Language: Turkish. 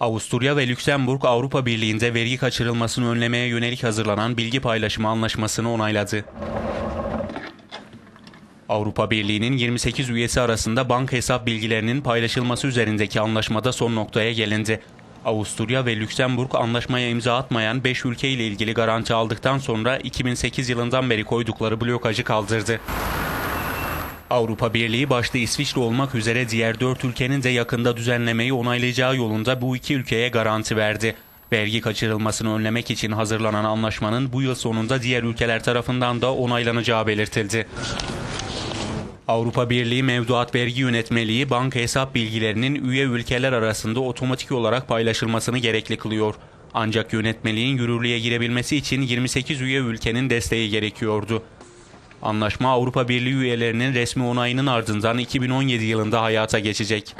Avusturya ve Lüksemburg Avrupa Birliği'nde vergi kaçırılmasını önlemeye yönelik hazırlanan bilgi paylaşımı anlaşmasını onayladı. Avrupa Birliği'nin 28 üyesi arasında banka hesap bilgilerinin paylaşılması üzerindeki anlaşmada son noktaya gelindi. Avusturya ve Lüksemburg anlaşmaya imza atmayan 5 ülke ile ilgili garanti aldıktan sonra 2008 yılından beri koydukları blokajı kaldırdı. Avrupa Birliği başta İsviçre olmak üzere diğer 4 ülkenin de yakında düzenlemeyi onaylayacağı yolunda bu iki ülkeye garanti verdi. Vergi kaçırılmasını önlemek için hazırlanan anlaşmanın bu yıl sonunda diğer ülkeler tarafından da onaylanacağı belirtildi. Avrupa Birliği Mevduat Vergi Yönetmeliği banka hesap bilgilerinin üye ülkeler arasında otomatik olarak paylaşılmasını gerekli kılıyor. Ancak yönetmeliğin yürürlüğe girebilmesi için 28 üye ülkenin desteği gerekiyordu. Anlaşma Avrupa Birliği üyelerinin resmi onayının ardından 2017 yılında hayata geçecek.